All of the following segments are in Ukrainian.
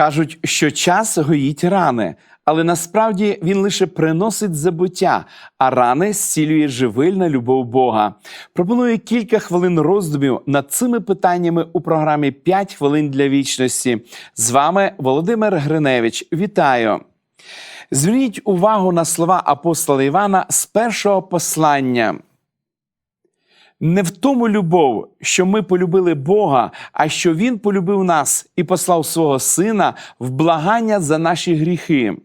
Кажуть, що час гоїть рани, але насправді він лише приносить забуття, а рани зцілює живильна любов Бога. Пропоную кілька хвилин роздумів над цими питаннями у програмі «5 хвилин для вічності. З вами Володимир Гриневич. Вітаю! Зверніть увагу на слова апостола Івана з першого послання. Не в тому любов, що ми полюбили Бога, а що Він полюбив нас і послав свого Сина в благання за наші гріхи.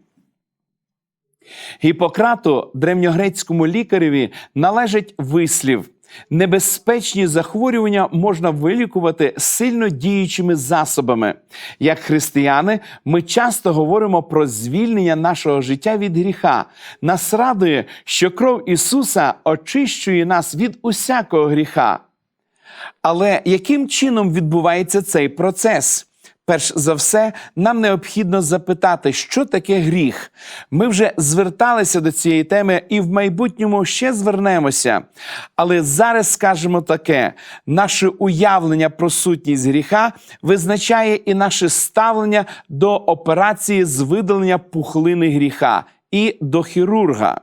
Гіппократу, древньогрецькому лікареві, належить вислів: небезпечні захворювання можна вилікувати сильно діючими засобами. Як християни, ми часто говоримо про звільнення нашого життя від гріха. Нас радує, що кров Ісуса очищує нас від усякого гріха. Але яким чином відбувається цей процес? Перш за все, нам необхідно запитати, що таке гріх. Ми вже зверталися до цієї теми і в майбутньому ще звернемося. Але зараз скажемо таке: наше уявлення про сутність гріха визначає і наше ставлення до операції з видалення пухлини гріха і до хірурга.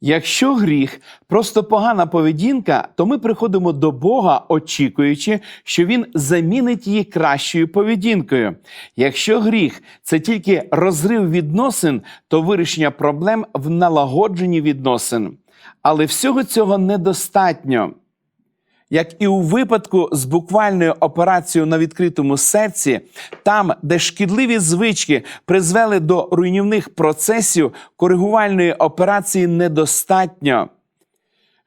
Якщо гріх просто погана поведінка, то ми приходимо до Бога, очікуючи, що Він замінить її кращою поведінкою. Якщо гріх це тільки розрив відносин, то вирішення проблем в налагодженні відносин. Але всього цього недостатньо. Як і у випадку з буквальною операцією на відкритому серці, там, де шкідливі звички призвели до руйнівних процесів, коригувальної операції недостатньо.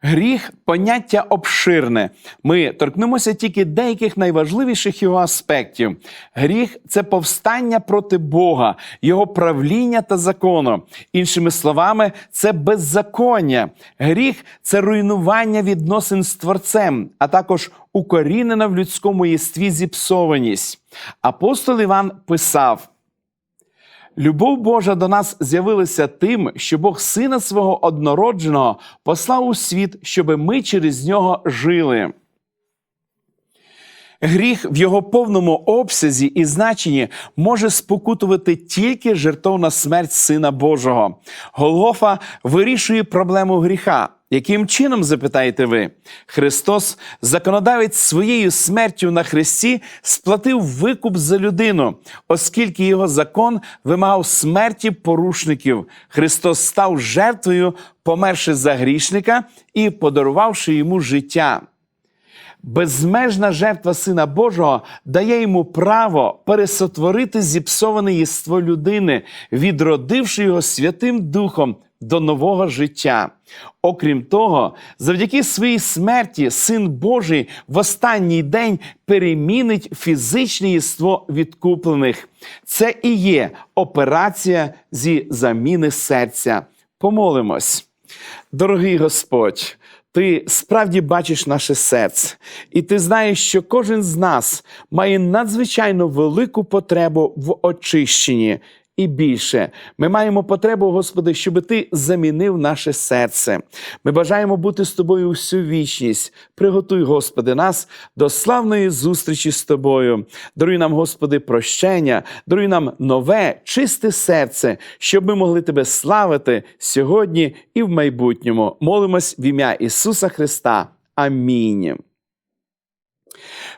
Гріх поняття обширне. Ми торкнемося тільки деяких найважливіших його аспектів. Гріх це повстання проти Бога, його правління та закону. Іншими словами, це беззаконня. Гріх це руйнування відносин з Творцем, а також укорінена в людському єстві зіпсованість. Апостол Іван писав. Любов Божа до нас з'явилася тим, що Бог Сина свого однородженого послав у світ, щоб ми через нього жили. Гріх в його повному обсязі і значенні може спокутувати тільки жертовна смерть Сина Божого. Голгофа вирішує проблему гріха. Яким чином запитаєте ви? Христос, законодавець своєю смертю на хресті, сплатив викуп за людину, оскільки його закон вимагав смерті порушників. Христос став жертвою, померши за грішника і подарувавши йому життя. Безмежна жертва Сина Божого дає йому право пересотворити зіпсоване єство людини, відродивши його Святим Духом до нового життя. Окрім того, завдяки своїй смерті Син Божий в останній день перемінить фізичне єство відкуплених. Це і є операція зі заміни серця. Помолимось. Дорогий Господь, ти справді бачиш наше серце, і ти знаєш, що кожен з нас має надзвичайно велику потребу в очищенні. І більше ми маємо потребу, Господи, щоб Ти замінив наше серце. Ми бажаємо бути з тобою всю вічність. Приготуй, Господи, нас до славної зустрічі з тобою. Даруй нам, Господи, прощення, даруй нам нове, чисте серце, щоб ми могли Тебе славити сьогодні і в майбутньому. Молимось в ім'я Ісуса Христа. Амінь.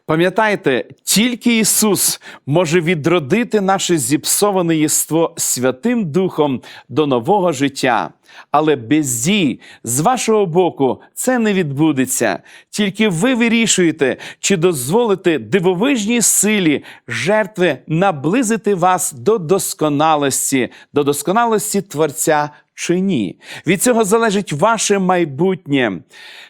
Пам'ятайте, тільки Ісус може відродити наше зіпсоване єство Святим Духом до нового життя. Але без дій з вашого боку це не відбудеться. Тільки ви вирішуєте, чи дозволите дивовижній силі жертви наблизити вас до досконалості, до досконалості Творця чи ні. Від цього залежить ваше майбутнє.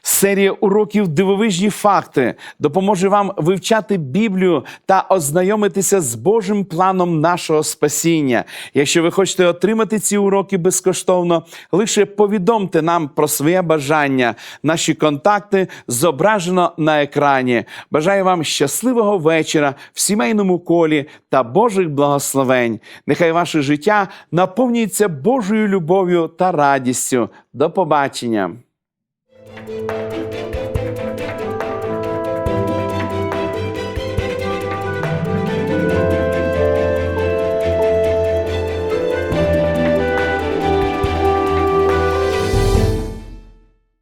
Серія уроків Дивовижні факти допоможе вам вивчати Біблію та ознайомитися з Божим планом нашого спасіння. Якщо ви хочете отримати ці уроки безкоштовно, лише повідомте нам про своє бажання. Наші контакти зображено на екрані. Бажаю вам щасливого вечора в сімейному колі та Божих благословень. Нехай ваше життя наповнюється Божою любов'ю та радістю. До побачення!